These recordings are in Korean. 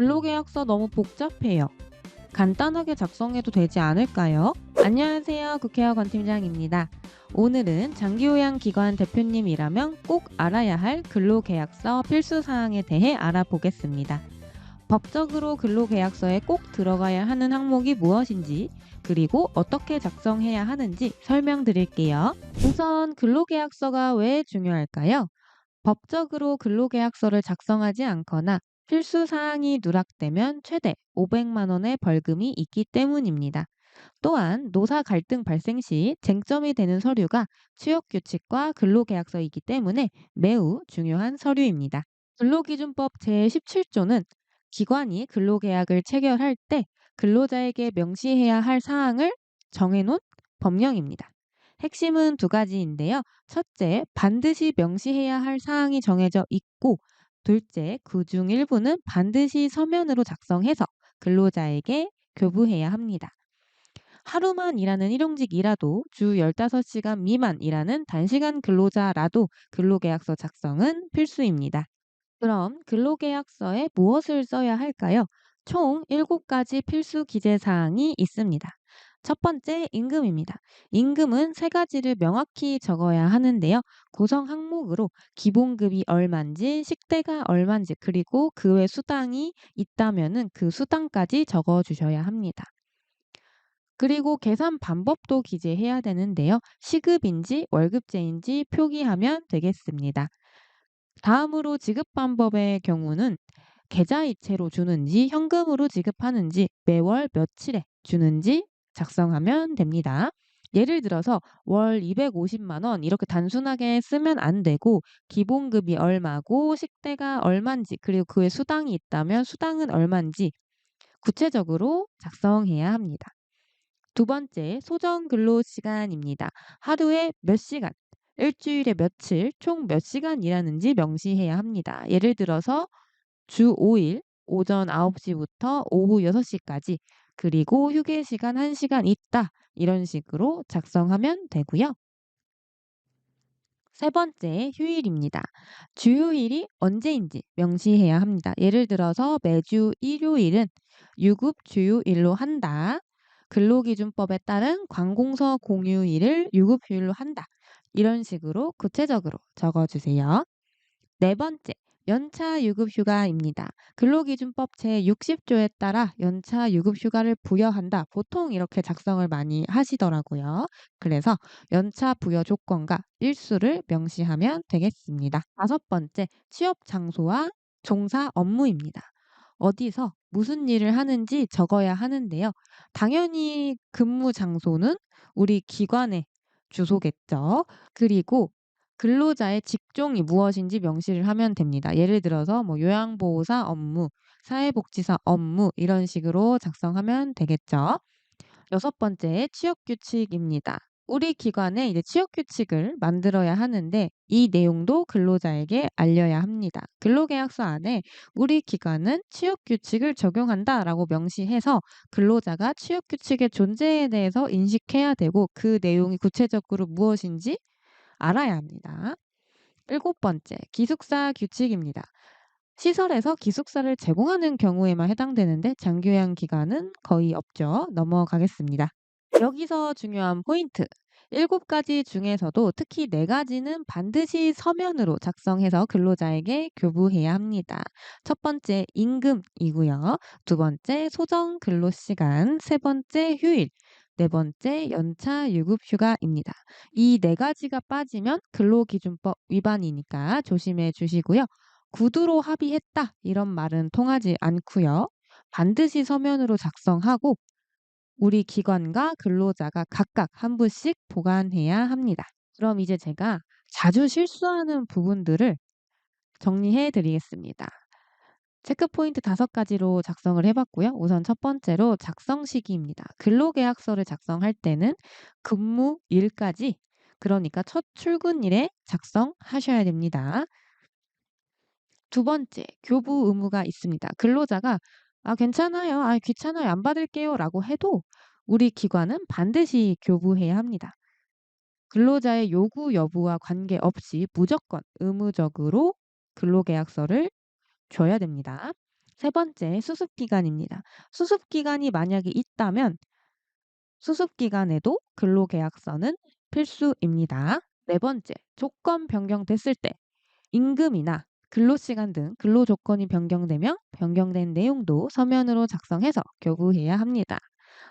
근로계약서 너무 복잡해요. 간단하게 작성해도 되지 않을까요? 안녕하세요. 국회의원 팀장입니다. 오늘은 장기요양 기관 대표님이라면 꼭 알아야 할 근로계약서 필수 사항에 대해 알아보겠습니다. 법적으로 근로계약서에 꼭 들어가야 하는 항목이 무엇인지, 그리고 어떻게 작성해야 하는지 설명드릴게요. 우선 근로계약서가 왜 중요할까요? 법적으로 근로계약서를 작성하지 않거나 필수 사항이 누락되면 최대 500만 원의 벌금이 있기 때문입니다. 또한 노사 갈등 발생 시 쟁점이 되는 서류가 취업 규칙과 근로계약서이기 때문에 매우 중요한 서류입니다. 근로기준법 제17조는 기관이 근로계약을 체결할 때 근로자에게 명시해야 할 사항을 정해놓은 법령입니다. 핵심은 두 가지인데요. 첫째, 반드시 명시해야 할 사항이 정해져 있고, 둘째, 그 중 일부는 반드시 서면으로 작성해서 근로자에게 교부해야 합니다. 하루만 일하는 일용직이라도 주 15시간 미만 일하는 단시간 근로자라도 근로계약서 작성은 필수입니다. 그럼 근로계약서에 무엇을 써야 할까요? 총 7가지 필수 기재 사항이 있습니다. 첫 번째, 임금입니다. 임금은 세 가지를 명확히 적어야 하는데요. 구성 항목으로 기본급이 얼만지, 식대가 얼만지, 그리고 그 외 수당이 있다면은 그 수당까지 적어 주셔야 합니다. 그리고 계산 방법도 기재해야 되는데요. 시급인지 월급제인지 표기하면 되겠습니다. 다음으로 지급 방법의 경우는 계좌이체로 주는지 현금으로 지급하는지 매월 며칠에 주는지 작성하면 됩니다. 예를 들어서 월 250만 원 이렇게 단순하게 쓰면 안 되고 기본급이 얼마고 식대가 얼만지 그리고 그에 수당이 있다면 수당은 얼만지 구체적으로 작성해야 합니다. 두 번째, 소정 근로 시간입니다. 하루에 몇 시간, 일주일에 며칠, 총 몇 시간 일하는지 명시해야 합니다. 예를 들어서 주 5일 오전 9시부터 오후 6시까지 그리고 휴게 시간 1시간 있다. 이런 식으로 작성하면 되고요. 세 번째, 휴일입니다. 주휴일이 언제인지 명시해야 합니다. 예를 들어서 매주 일요일은 유급 주휴일로 한다. 근로기준법에 따른 관공서 공휴일을 유급휴일로 한다. 이런 식으로 구체적으로 적어주세요. 네 번째, 연차 유급 휴가입니다. 근로기준법 제60조에 따라 연차 유급 휴가를 부여한다. 보통 이렇게 작성을 많이 하시더라고요. 그래서 연차 부여 조건과 일수를 명시하면 되겠습니다. 다섯 번째, 취업 장소와 종사 업무입니다. 어디서 무슨 일을 하는지 적어야 하는데요. 당연히 근무 장소는 우리 기관의 주소겠죠. 그리고 근로자의 직종이 무엇인지 명시를 하면 됩니다. 예를 들어서 뭐 요양보호사 업무, 사회복지사 업무 이런 식으로 작성하면 되겠죠. 여섯 번째 취업 규칙입니다. 우리 기관에 이제 취업 규칙을 만들어야 하는데 이 내용도 근로자에게 알려야 합니다. 근로계약서 안에 우리 기관은 취업 규칙을 적용한다라고 명시해서 근로자가 취업 규칙의 존재에 대해서 인식해야 되고 그 내용이 구체적으로 무엇인지 알아야 합니다. 일곱 번째, 기숙사 규칙입니다. 시설에서 기숙사를 제공하는 경우에만 해당되는데 장교양 기간은 거의 없죠. 넘어가겠습니다. 여기서 중요한 포인트. 일곱 가지 중에서도 특히 네 가지는 반드시 서면으로 작성해서 근로자에게 교부해야 합니다. 첫 번째 임금이고요. 두 번째 소정 근로 시간, 세 번째 휴일, 네 번째 연차 유급 휴가입니다. 이 네 가지가 빠지면 근로기준법 위반이니까 조심해 주시고요. 구두로 합의했다 이런 말은 통하지 않고요. 반드시 서면으로 작성하고 우리 기관과 근로자가 각각 한 부씩 보관해야 합니다. 그럼 이제 제가 자주 실수하는 부분들을 정리해 드리겠습니다. 체크 포인트 다섯 가지로 작성을 해봤고요. 우선 첫 번째로 작성 시기입니다. 근로계약서를 작성할 때는 근무 일까지 그러니까 첫 출근일에 작성하셔야 됩니다. 두 번째, 교부 의무가 있습니다. 근로자가 아, 괜찮아요. 아, 귀찮아요. 안 받을게요. 라고 해도 우리 기관은 반드시 교부해야 합니다. 근로자의 요구 여부와 관계없이 무조건 의무적으로 근로계약서를 줘야 됩니다. 세 번째 수습 기간입니다. 수습 기간이 만약에 있다면 수습 기간에도 근로계약서는 필수입니다. 네 번째, 조건 변경됐을 때 임금이나 근로시간 등 근로조건이 변경되며 변경된 내용도 서면으로 작성해서 교부해야 합니다.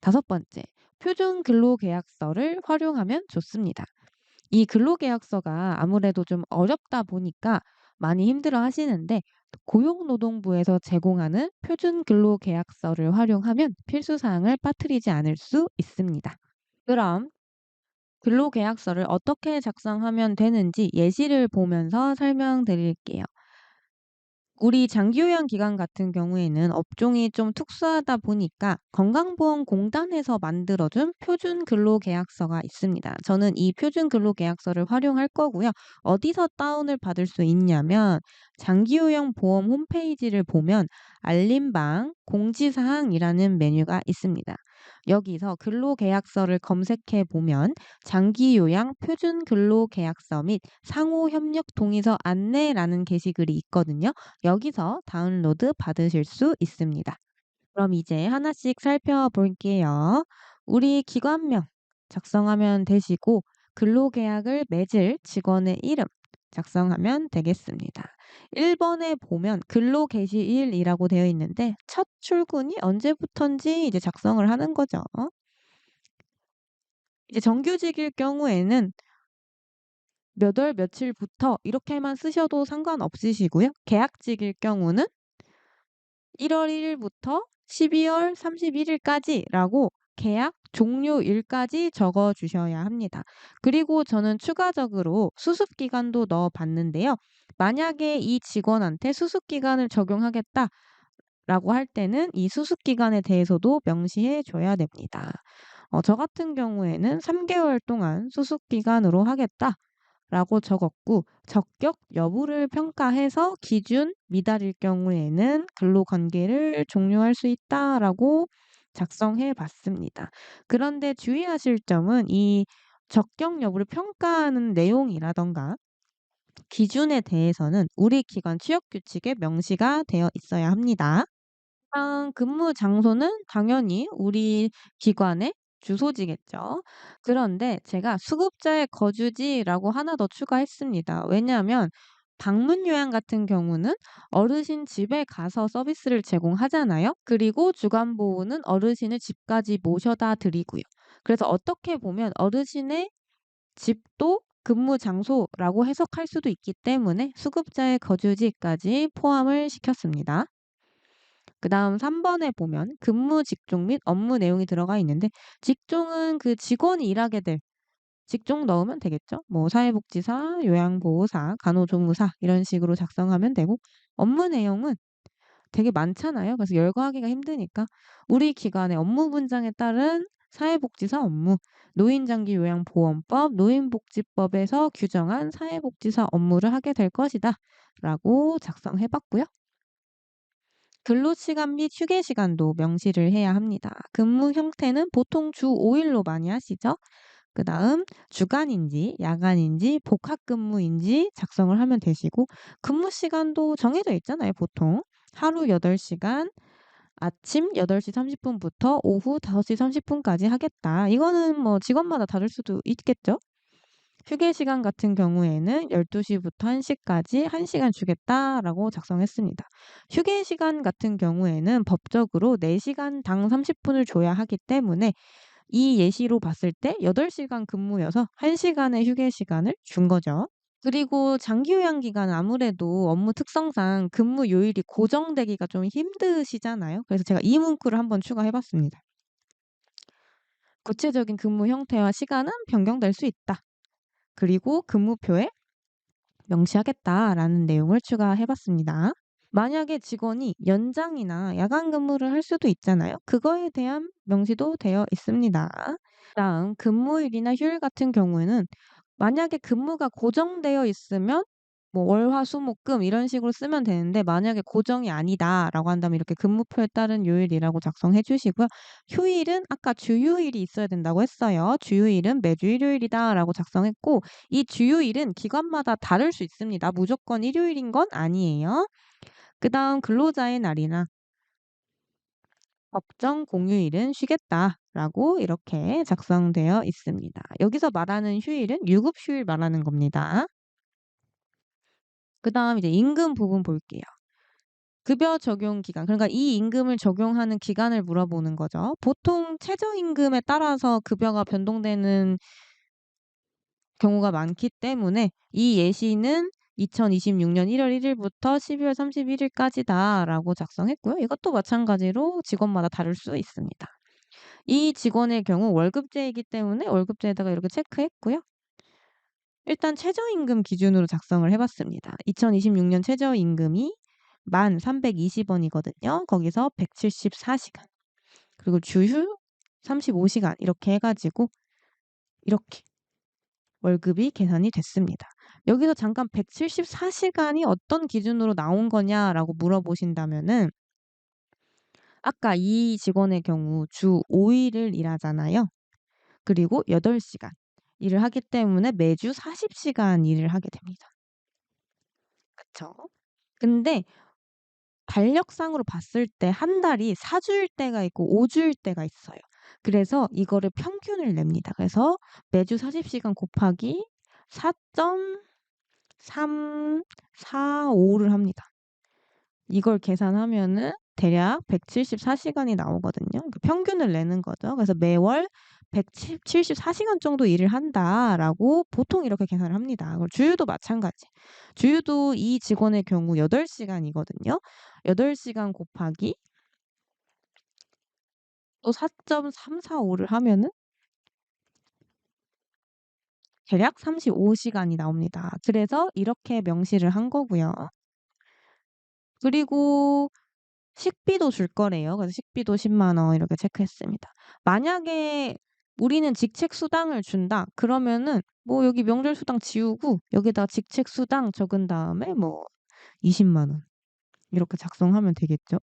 다섯 번째, 표준 근로계약서를 활용하면 좋습니다. 이 근로계약서가 아무래도 좀 어렵다 보니까 많이 힘들어 하시는데 고용노동부에서 제공하는 표준 근로계약서를 활용하면 필수 사항을 빠뜨리지 않을 수 있습니다. 그럼 근로계약서를 어떻게 작성하면 되는지 예시를 보면서 설명드릴게요. 우리 장기요양 기관 같은 경우에는 업종이 좀 특수하다 보니까 건강보험공단에서 만들어준 표준 근로계약서가 있습니다. 저는 이 표준 근로계약서를 활용할 거고요. 어디서 다운을 받을 수 있냐면 장기요양 보험 홈페이지를 보면 알림방 공지사항이라는 메뉴가 있습니다. 여기서 근로계약서를 검색해 보면 장기 요양 표준 근로계약서 및 상호 협력 동의서 안내라는 게시글이 있거든요. 여기서 다운로드 받으실 수 있습니다. 그럼 이제 하나씩 살펴볼게요. 우리 기관명 작성하면 되시고 근로계약을 맺을 직원의 이름 작성하면 되겠습니다. 1번에 보면 근로 개시일이라고 되어 있는데 첫 출근이 언제부턴지 이제 작성을 하는 거죠. 이제 정규직일 경우에는 몇 월 며칠부터 이렇게만 쓰셔도 상관없으시고요. 계약직일 경우는 1월 1일부터 12월 31일까지라고 계약 종료일까지 적어 주셔야 합니다. 그리고 저는 추가적으로 수습 기간도 넣어 봤는데요. 만약에 이 직원한테 수습 기간을 적용하겠다 라고 할 때는 이 수습 기간에 대해서도 명시해 줘야 됩니다. 어, 저 같은 경우에는 3개월 동안 수습 기간으로 하겠다 라고 적었고 적격 여부를 평가해서 기준 미달일 경우에는 근로 관계를 종료할 수 있다라고 작성해 봤습니다. 그런데 주의하실 점은 이 적격 여부를 평가하는 내용이라던가 기준에 대해서는 우리 기관 취업 규칙에 명시가 되어 있어야 합니다. 일단 근무 장소는 당연히 우리 기관의 주소지겠죠. 그런데 제가 수급자의 거주지라고 하나 더 추가했습니다. 왜냐하면 방문 요양 같은 경우는 어르신 집에 가서 서비스를 제공하잖아요. 그리고 주간 보호는 어르신을 집까지 모셔다 드리고요. 그래서 어떻게 보면 어르신의 집도 근무 장소라고 해석할 수도 있기 때문에 수급자의 거주지까지 포함을 시켰습니다. 그 다음 3번에 보면 근무 직종 및 업무 내용이 들어가 있는데 직종은 그 직원이 일하게 될 직종 넣으면 되겠죠. 뭐 사회복지사, 요양보호사, 간호조무사 이런 식으로 작성하면 되고 업무 내용은 되게 많잖아요. 그래서 열거하기가 힘드니까 우리 기관의 업무 분장에 따른 사회복지사 업무, 노인장기 요양보험법, 노인복지법에서 규정한 사회복지사 업무를 하게 될 것이다. 라고 작성해 봤고요. 근로시간 및 휴게시간도 명시를 해야 합니다. 근무 형태는 보통 주 5일로 많이 하시죠? 그 다음 주간인지 야간인지 복합근무인지 작성을 하면 되시고 근무 시간도 정해져 있잖아요. 보통 하루 8시간 아침 8시 30분부터 오후 5시 30분까지 하겠다. 이거는 뭐 직원마다 다를 수도 있겠죠? 휴게 시간 같은 경우에는 12시부터 1시까지 1시간 주겠다라고 작성했습니다. 휴게 시간 같은 경우에는 법적으로 4시간당 30분을 줘야 하기 때문에 이 예시로 봤을 때 8시간 근무여서 1시간의 휴게 시간을 준 거죠. 그리고 장기 요양 기간은 아무래도 업무 특성상 근무 요일이 고정되기가 좀 힘드시잖아요. 그래서 제가 이 문구를 한번 추가해 봤습니다. 구체적인 근무 형태와 시간은 변경될 수 있다. 그리고 근무표에 명시하겠다라는 내용을 추가해 봤습니다. 만약에 직원이 연장이나 야간 근무를 할 수도 있잖아요. 그거에 대한 명시도 되어 있습니다. 다음 근무일이나 휴일 같은 경우에는 만약에 근무가 고정되어 있으면 뭐 월, 화, 수, 목, 금 이런 식으로 쓰면 되는데 만약에 고정이 아니다라고 한다면 이렇게 근무표에 따른 요일이라고 작성해 주시고요. 휴일은 아까 주휴일이 있어야 된다고 했어요. 주휴일은 매주 일요일이다라고 작성했고 이 주휴일은 기관마다 다를 수 있습니다. 무조건 일요일인 건 아니에요. 그 다음 근로자의 날이나 법정 공휴일은 쉬겠다라고 이렇게 작성되어 있습니다. 여기서 말하는 휴일은 유급 휴일 말하는 겁니다. 그다음 이제 임금 부분 볼게요. 급여 적용 기간. 그러니까 이 임금을 적용하는 기간을 물어보는 거죠. 보통 최저임금에 따라서 급여가 변동되는 경우가 많기 때문에 이 예시는 2026년 1월 1일부터 12월 31일까지다라고 작성했고요. 이것도 마찬가지로 직원마다 다를 수 있습니다. 이 직원의 경우 월급제이기 때문에 월급제에다가 이렇게 체크했고요. 일단 최저임금 기준으로 작성을 해봤습니다. 2026년 최저임금이 1320원이거든요. 거기서 174시간. 그리고 주휴 35시간 이렇게 해가지고 이렇게 월급이 계산이 됐습니다. 여기서 잠깐 174시간이 어떤 기준으로 나온 거냐라고 물어보신다면은 아까 이 직원의 경우 주 5일을 일하잖아요. 그리고 8시간 일을 하기 때문에 매주 40시간 일을 하게 됩니다. 그쵸? 근데 달력상으로 봤을 때 한 달이 4주일 때가 있고 5주일 때가 있어요. 그래서 이거를 평균을 냅니다. 그래서 매주 40시간 곱하기 4.345를 합니다. 이걸 계산하면은 대략 174시간이 나오거든요. 그 평균을 내는 거죠. 그래서 매월 174시간 정도 일을 한다라고 보통 이렇게 계산을 합니다. 주휴도 마찬가지. 주휴도 이 직원의 경우 8시간이거든요. 8시간 곱하기 또 4.345를 하면은 대략 35시간이 나옵니다. 그래서 이렇게 명시를 한 거고요. 그리고 식비도 줄 거래요. 그래서 식비도 10만 원 이렇게 체크했습니다. 만약에 우리는 직책 수당을 준다. 그러면은 뭐 여기 명절 수당 지우고 여기다 직책 수당 적은 다음에 뭐 20만 원 이렇게 작성하면 되겠죠.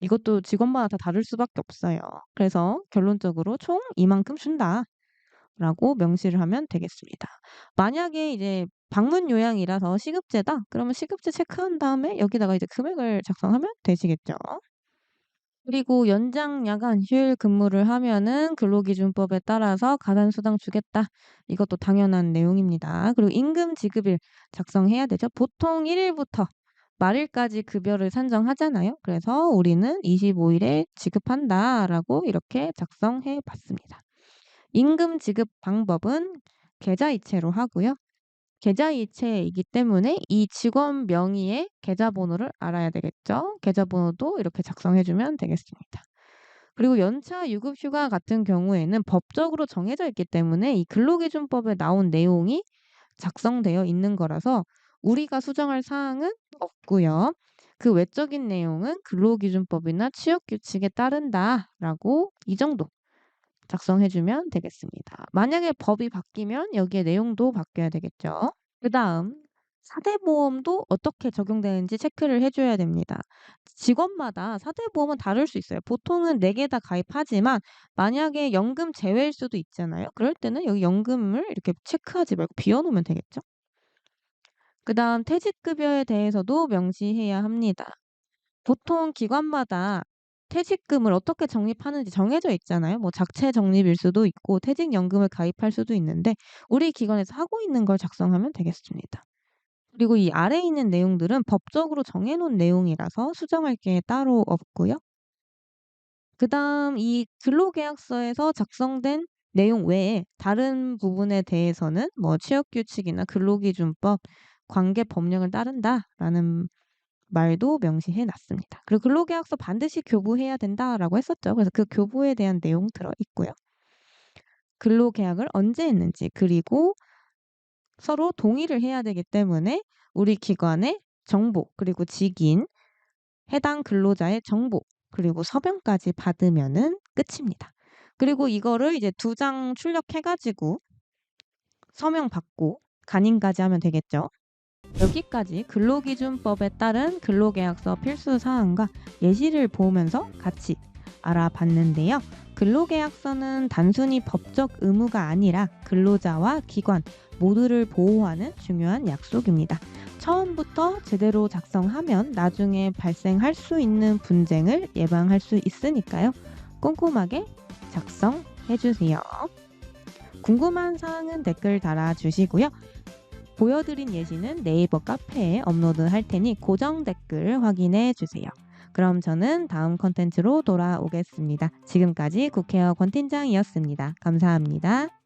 이것도 직원마다 다 다를 수밖에 없어요. 그래서 결론적으로 총 이만큼 준다. 라고 명시를 하면 되겠습니다. 만약에 이제 방문 요양이라서 시급제다. 그러면 시급제 체크한 다음에 여기다가 이제 금액을 작성하면 되시겠죠. 그리고 연장 야간 휴일 근무를 하면은 근로기준법에 따라서 가산 수당 주겠다. 이것도 당연한 내용입니다. 그리고 임금 지급일 작성해야 되죠. 보통 1일부터 말일까지 급여를 산정하잖아요. 그래서 우리는 25일에 지급한다라고 이렇게 작성해 봤습니다. 임금 지급 방법은 계좌이체로 하고요. 계좌이체이기 때문에 이 직원 명의의 계좌번호를 알아야 되겠죠. 계좌번호도 이렇게 작성해주면 되겠습니다. 그리고 연차 유급 휴가 같은 경우에는 법적으로 정해져 있기 때문에 이 근로기준법에 나온 내용이 작성되어 있는 거라서 우리가 수정할 사항은 없고요. 그 외적인 내용은 근로기준법이나 취업규칙에 따른다라고 이 정도 작성해주면 되겠습니다. 만약에 법이 바뀌면 여기에 내용도 바뀌어야 되겠죠. 그 다음 사대보험도 어떻게 적용되는지 체크를 해줘야 됩니다. 직원마다 사대보험은 다를 수 있어요. 보통은 4개 다 가입하지만 만약에 연금 제외일 수도 있잖아요. 그럴 때는 여기 연금을 이렇게 체크하지 말고 비워놓으면 되겠죠. 그 다음 퇴직급여에 대해서도 명시해야 합니다. 보통 기관마다 퇴직금을 어떻게 적립하는지 정해져 있잖아요. 뭐 작체 적립일 수도 있고 퇴직연금을 가입할 수도 있는데 우리 기관에서 하고 있는 걸 작성하면 되겠습니다. 그리고 이 아래에 있는 내용들은 법적으로 정해놓은 내용이라서 수정할 게 따로 없고요. 그 다음 이 근로계약서에서 작성된 내용 외에 다른 부분에 대해서는 뭐 취업 규칙이나 근로기준법, 관계 법령을 따른다라는 말도 명시해 놨습니다. 그리고 근로계약서 반드시 교부해야 된다라고 했었죠. 그래서 그 교부에 대한 내용 들어 있고요. 근로계약을 언제 했는지 그리고 서로 동의를 해야 되기 때문에 우리 기관의 정보 그리고 직인 해당 근로자의 정보 그리고 서명까지 받으면은 끝입니다. 그리고 이거를 이제 두 장 출력해가지고 서명 받고 간인까지 하면 되겠죠. 여기까지 근로기준법에 따른 근로계약서 필수 사항과 예시를 보면서 같이 알아봤는데요. 근로계약서는 단순히 법적 의무가 아니라 근로자와 기관, 모두를 보호하는 중요한 약속입니다. 처음부터 제대로 작성하면 나중에 발생할 수 있는 분쟁을 예방할 수 있으니까요. 꼼꼼하게 작성해 주세요. 궁금한 사항은 댓글 달아주시고요. 보여드린 예시는 네이버 카페에 업로드할 테니 고정 댓글 확인해 주세요. 그럼 저는 다음 컨텐츠로 돌아오겠습니다. 지금까지 국회의원 권팀장이었습니다. 감사합니다.